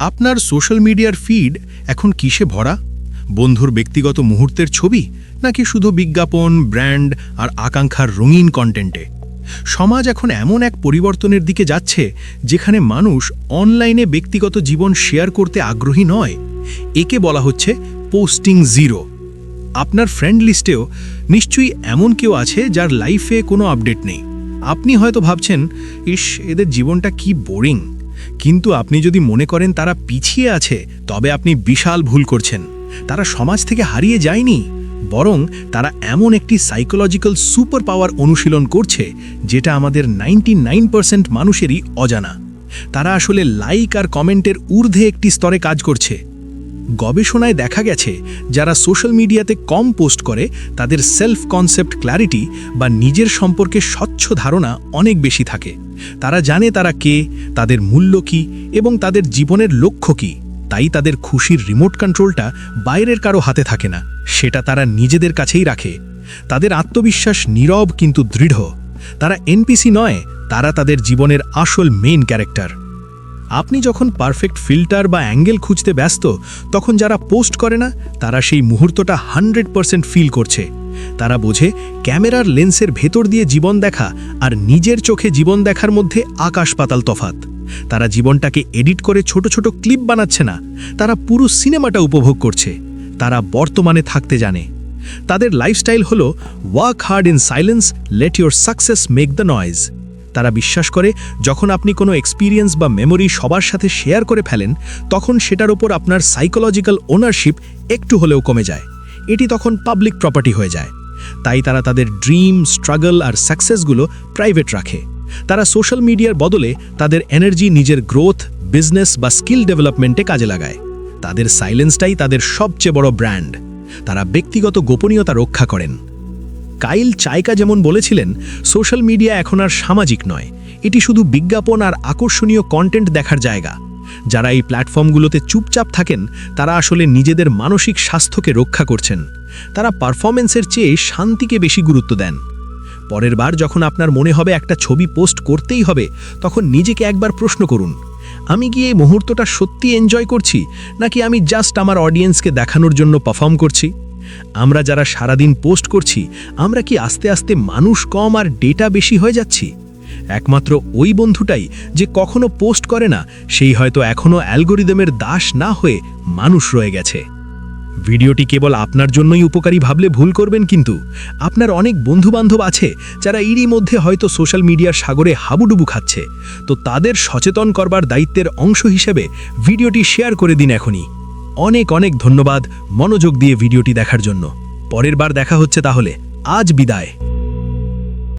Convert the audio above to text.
আপনার সোশ্যাল মিডিয়ার ফিড এখন কিসে ভরা? বন্ধুর ব্যক্তিগত মুহূর্তের ছবি নাকি শুধু বিজ্ঞাপন, ব্র্যান্ড আর আকাঙ্ক্ষার রঙিন কন্টেন্টে? সমাজ এখন এমন এক পরিবর্তনের দিকে যাচ্ছে যেখানে মানুষ অনলাইনে ব্যক্তিগত জীবন শেয়ার করতে আগ্রহী নয়। একে বলা হচ্ছে পোস্টিং জিরো। আপনার ফ্রেন্ড লিস্টেও নিশ্চয়ই এমন কেউ আছে যার লাইফে কোনো আপডেট নেই। আপনি হয়তো ভাবছেন, ইস, এদের জীবনটা কি বোরিং? কিন্তু আপনি যদি মনে করেন তারা পিছিয়ে আছে, তবে আপনি বিশাল ভুল করছেন। তারা সমাজ থেকে হারিয়ে যায়নি, বরং তারা এমন একটি সাইকোলজিক্যাল সুপার পাওয়ার অনুশীলন করছে, যেটা আমাদের নাইনটি মানুষেরই অজানা। তারা আসলে লাইক আর কমেন্টের ঊর্ধ্বে একটি স্তরে কাজ করছে। গবেষণায় দেখা গেছে, যারা সোশ্যাল মিডিয়াতে কম পোস্ট করে, তাদের সেলফ কনসেপ্ট ক্ল্যারিটি বা নিজের সম্পর্কে স্বচ্ছ ধারণা অনেক বেশি থাকে। তারা জানে তারা কে, তাদের মূল্য কী এবং তাদের জীবনের লক্ষ্য কী। তাই তাদের খুশির রিমোট কন্ট্রোলটা বাইরের কারও হাতে থাকে না, সেটা তারা নিজেদের কাছেই রাখে। তাদের আত্মবিশ্বাস নীরব কিন্তু দৃঢ়। তারা এনপিসি নয়, তারা তাদের জীবনের আসল মেইন ক্যারেক্টার। আপনি যখন পারফেক্ট ফিল্টার বা অ্যাঙ্গেল খুঁজতে ব্যস্ত, তখন যারা পোস্ট করে না, তারা সেই মুহূর্তটা হান্ড্রেড পারসেন্ট ফিল করছে। তারা বোঝে ক্যামেরার লেন্সের ভেতর দিয়ে জীবন দেখা আর নিজের চোখে জীবন দেখার মধ্যে আকাশ পাতাল তফাত তারা জীবনটাকে এডিট করে ছোট ছোট ক্লিপ বানাচ্ছে না, তারা পুরো সিনেমাটা উপভোগ করছে। তারা বর্তমানে থাকতে জানে। তাদের লাইফস্টাইল হলো work hard in silence let your success make the noise তারা বিশ্বাস করে, যখন আপনি কোনো এক্সপিরিয়েন্স বা মেমোরি সবার সাথে শেয়ার করে ফেলেন, তখন সেটার ওপর আপনার সাইকোলজিক্যাল ওনারশিপ একটু হলেও কমে যায়। এটি তখন পাবলিক প্রপার্টি হয়ে যায়। তাই তারা তাদের ড্রিম স্ট্রাগল আর সাকসেসগুলো প্রাইভেট রাখে। তারা সোশ্যাল মিডিয়ার বদলে তাদের এনার্জি নিজের গ্রোথ বিজনেস বা স্কিল ডেভেলপমেন্টে কাজে লাগায়। তাদের সাইলেন্সটাই তাদের সবচেয়ে বড় ব্র্যান্ড তারা ব্যক্তিগত গোপনীয়তা রক্ষা করেন। কাইল চাইকা যেমন বলেছিলেন, সোশ্যাল মিডিয়া এখন আর সামাজিক নয়। এটি শুধু বিজ্ঞাপন আর আকর্ষণীয় কন্টেন্ট দেখার জায়গা। যারা এই প্ল্যাটফর্মগুলোতে চুপচাপ থাকেন, তারা আসলে নিজেদের মানসিক স্বাস্থ্যকে রক্ষা করছেন। তারা পারফরমেন্সের চেয়ে শান্তিকে বেশি গুরুত্ব দেন। পরের বার যখন আপনার মনে হবে একটা ছবি পোস্ট করতেই হবে, তখন নিজেকে একবার প্রশ্ন করুন, আমি কি এই মুহূর্তটা সত্যি এনজয় করছি, নাকি আমি জাস্ট আমার অডিয়েন্সকে দেখানোর জন্য পারফর্ম করছি? আমরা যারা সারাদিন পোস্ট করছি, আমরা কি আস্তে আস্তে মানুষ কম আর ডেটা বেশি হয়ে যাচ্ছি? একমাত্র ওই বন্ধুটাই যে কখনো পোস্ট করে না, সেই হয়তো এখনও অ্যালগোরিদমের দাস না হয়ে মানুষ রয়ে গেছে। ভিডিওটি কেবল আপনার জন্যই উপকারী ভাবলে ভুল করবেন কিন্তু, আপনার অনেক বন্ধুবান্ধব আছে যারা এরই মধ্যে হয়তো সোশ্যাল মিডিয়ার সাগরে হাবুডুবু খাচ্ছে। তো তাদের সচেতন করবার দায়িত্বের অংশ হিসেবে ভিডিওটি শেয়ার করে দিন এখনই। অনেক অনেক ধন্যবাদ মনোযোগ দিয়ে ভিডিওটি দেখার জন্য। পরের বার দেখা হচ্ছে তাহলে। আজ বিদায়।